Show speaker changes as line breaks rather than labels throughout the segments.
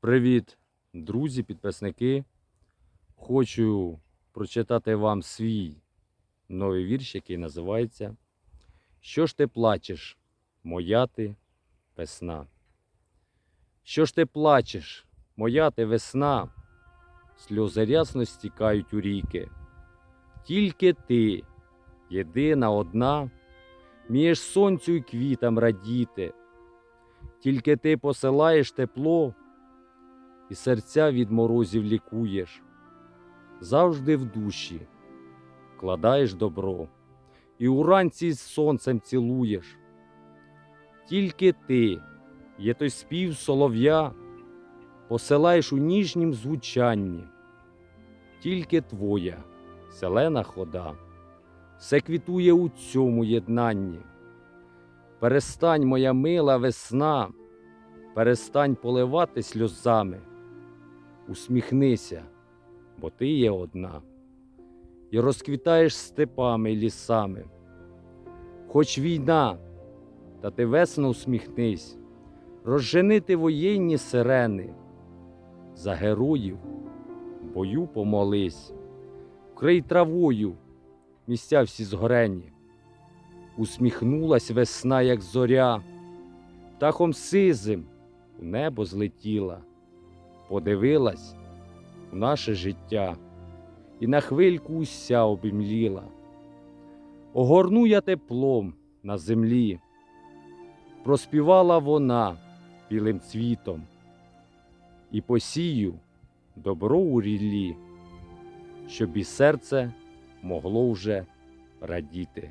Привіт, друзі, підписники. Хочу прочитати вам свій новий вірш, який називається Що ж ти плачеш, моя ти весна? Що ж ти плачеш, моя ти весна? Сльози рясно стікають у ріки. Тільки ти, єдина одна, мієш сонцю й квітам радіти. Тільки ти посилаєш тепло і серця від морозів лікуєш, завжди в душі вкладаєш добро і уранці з сонцем цілуєш. Тільки ти, є той спів солов'я, посилаєш у ніжнім звучанні, тільки твоя зелена хода, все квітує у цьому єднанні. Перестань, моя мила весна, перестань поливати сльозами, усміхнися, бо ти є одна, і розквітаєш степами лісами. Хоч війна, та ти весно усміхнись, розженити воєнні сирени, за героїв бою помолись, вкрий травою місця всі згорені. Усміхнулась весна, як зоря, птахом сизим у небо злетіла, подивилась у наше життя і на хвильку уся обімліла. Огорну я теплом на землі, проспівала вона білим цвітом, і посію добро у ріллі, щоб і серце могло вже радіти.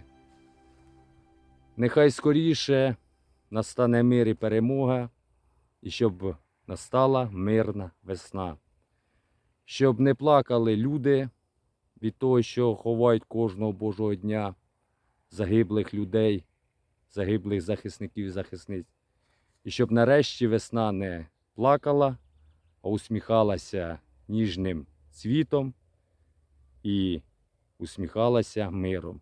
Нехай скоріше настане мир і перемога, і щоб настала мирна весна, щоб не плакали люди від того, що ховають кожного Божого дня загиблих людей, загиблих захисників і захисниць, і щоб нарешті весна не плакала, а усміхалася ніжним цвітом і усміхалася миром.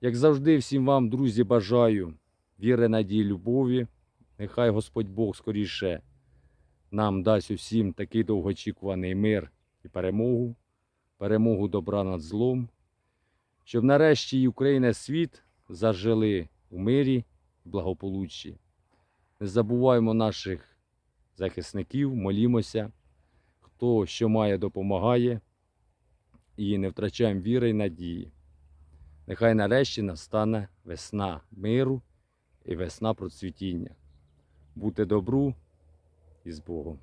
Як завжди, всім вам, друзі, бажаю віри, надії, любові. Нехай Господь Бог скоріше нам дасть усім такий довгоочікуваний мир і перемогу, перемогу добра над злом, щоб нарешті і Україна світ зажили у мирі і благополуччі. Не забуваємо наших захисників, молімося, хто що має, допомагає, і не втрачаємо віри і надії. Нехай нарешті настане весна миру і весна процвітіння. Бути добру і з Богом.